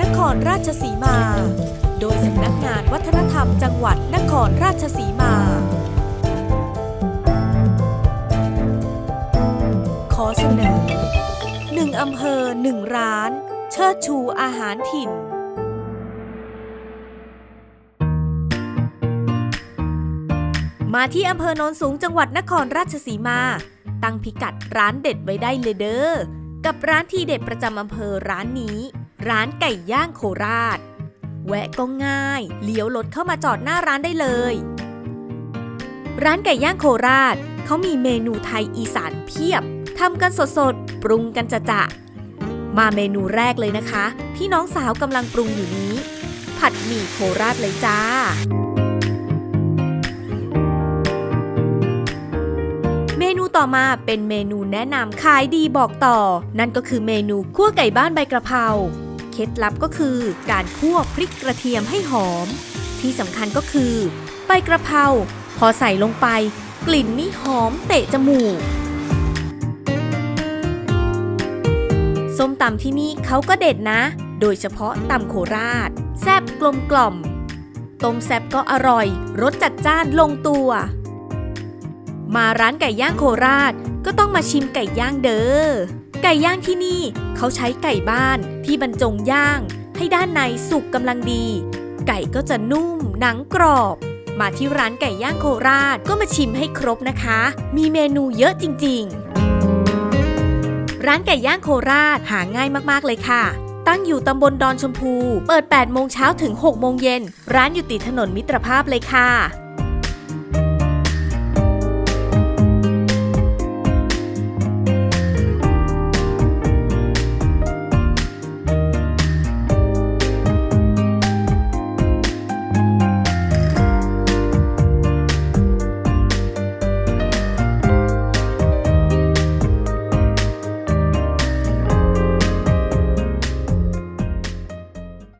นครราชสีมา โดยสำนักงานวัฒนธรรมจังหวัดนครราชสีมา ขอเสนอหนึ่งอำเภอหนึ่งร้าน เชิดชูอาหารถิ่นมาที่อำเภอโนนสูงจังหวัดนครราชสีมา ตั้งพิกัดร้านเด็ดไว้ได้เลยเด้อ กับร้านที่เด็ดประจำอำเภอร้านนี้ ร้านไก่ย่างโคราช แวะก็ง่าย เลี้ยวรถเข้ามาจอดหน้าร้านได้เลย ร้านไก่ย่างโคราชเขามีเมนูไทยอีสานเพียบทำกันสดๆ ปรุงกันจะจะๆมาเมนูแรกเลยนะคะ ที่น้องสาวกำลังปรุงอยู่นี้ ผัดหมี่โคราชเลยจ้าเมนูต่อมาเป็นเมนูแนะนำขายดีบอกต่อ นั่นก็คือเมนูคั่วไก่บ้านใบกระเพรา เคล็ดลับก็คือ การคั่วพริกกระเทียมให้หอม ที่สำคัญก็คือ ใบกระเพราพอใส่ลงไป กลิ่นนี่หอมเตะจมูก ส้มตำที่นี่เขาก็เด็ดนะ โดยเฉพาะตำโคราช แซ่บกลมกล่อมต้มแซ่บก็อร่อย รสจัดจ้านลงตัว มาร้านไก่ย่างโคราช ก็ต้องมาชิมไก่ย่างเด้อ ไก่ย่างที่นี่เขาใช้ไก่บ้านที่บรรจงย่าง ให้ด้านในสุกกำลังดี ไก่ก็จะนุ่มหนังกรอบ มาที่ร้านไก่ย่างโคราชก็มาชิมให้ครบนะคะ มีเมนูเยอะจริง ๆ ร้านไก่ย่างโคราชหาง่ายมากๆเลยค่ะตั้งอยู่ตำบลดอนชมพู เปิด 8 โมงเช้าถึง 6 โมงเย็น ร้านอยู่ติดถนนมิตรภาพเลยค่ะ